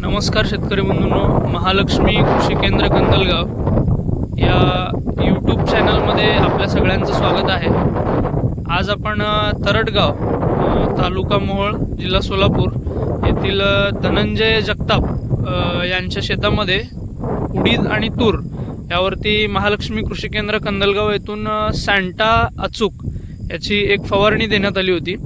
नमस्कार शेतकरी बंधूंनो महालक्ष्मी कृषी केंद्र कंदलगाव या यूट्यूब चॅनलमध्ये आपल्या सगळ्यांचं स्वागत आहे. आज आपण तरटगाव तालुका मोहोळ जिल्हा सोलापूर येथील धनंजय जगताप यांच्या शेतामध्ये उडीद आणि तूर यावरती महालक्ष्मी कृषी केंद्र कंदलगाव येथून सँटा अचूक याची एक फवारणी देण्यात आली होती.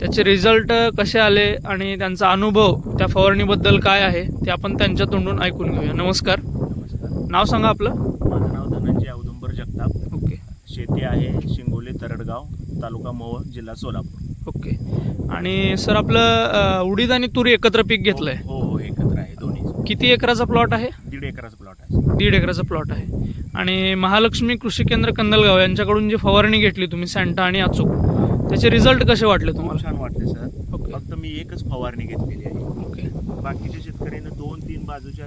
त्याचे रिझल्ट कसे आले आणि त्यांचा अनुभव त्या फवारणीबद्दल काय आहे ते आपण त्यांच्या तोंडून ऐकून घेऊया. नमस्कार. नमस्कार. नाव सांगा आपलं. माझं नाव धनंजय औदुंबर जगताप. ओके. शेती आहे शिंगोली तरडगाव तालुका मोहोळ जिल्हा सोलापूर. ओके. आणि सर आपलं उडीद आणि तूर एकत्र पीक घेतलंय. हो हो एकत्र आहे दोन्ही. किती एकराचा प्लॉट आहे? दीड एकराचा प्लॉट आहे. दीड एकराचा प्लॉट आहे. आणि महालक्ष्मी कृषी केंद्र कंदलगाव यांच्याकडून जी फवारणी घेतली तुम्ही सँटा आणि अचूक त्याचे रिझल्ट कसे वाटले तुम्हाला? छान वाटले सर. फक्त मी एकच फवारणी घेतलेली आहे. ओके. बाकीच्या शेतकऱ्यांनी दोन तीन बाजूच्या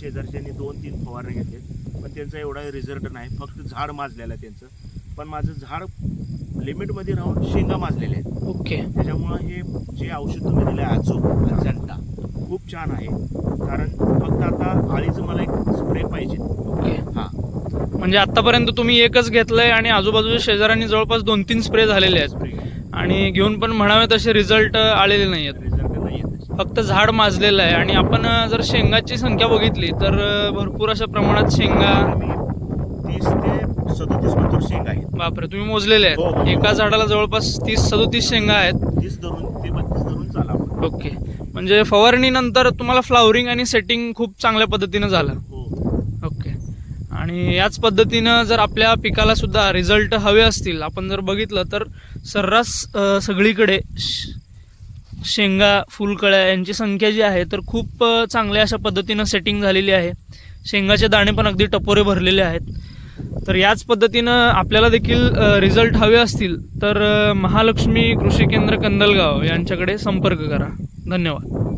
शेजारच्यांनी दोन तीन फवारणी घेतले पण त्यांचा एवढा रिझल्ट नाही. फक्त झाड माजलेलं आहे त्यांचं. पण माझं झाड लिमिटमध्ये राहून शेंगा माजलेल्या आहेत. ओके. त्याच्यामुळं हे जे औषध तुम्ही दिलं आहे अचूक अजंता खूप छान आहे. कारण फक्त आता आळीचं मला एक स्प्रे पाहिजे. ओके. हा. म्हणजे आतापर्यंत तुम्ही एकच घेतलंय आणि आजूबाजूच्या शेजाऱ्यांनी जवळपास दोन तीन स्प्रे झालेले आहेत. स्प्रे आणि घेऊन पण म्हणावे तसे रिझल्ट आलेले नाही आहेत फक्त झाड माजलेलं आहे आणि आपण जर शेंगाची संख्या बघितली तर भरपूर अशा प्रमाणात शेंगा तीस ते सदोतीस मजूर शेंगा आहेत. बापरे तुम्ही मोजलेले हो, हो, आहेत हो. एका झाडाला जवळपास तीस सदोतीस शेंगा आहेत. तीस धरून ते बत्तीस धरून चाला. ओके. म्हणजे फवारणीनंतर तुम्हाला फ्लावरिंग आणि सेटिंग खूप चांगल्या पद्धतीनं झालं. हो. ओके. आणि याच पद्धतीनं जर आपल्या पिकाला सुद्धा रिझल्ट हवे असतील आपण जर बघितलं तर सर्रास सगळीकडे श- शेंगा फुलकळ्या यांची संख्या जी आहे तर खूप चांगल्या अशा पद्धतीनं सेटिंग झालेली आहे. शेंगाचे दाणे पण अगदी टपोरे भरलेले आहेत. तर याच पद्धतीनं आपल्याला देखील रिझल्ट हवे असतील तर महालक्ष्मी कृषी केंद्र कंदलगाव यांच्याकडे संपर्क करा. धन्यवाद.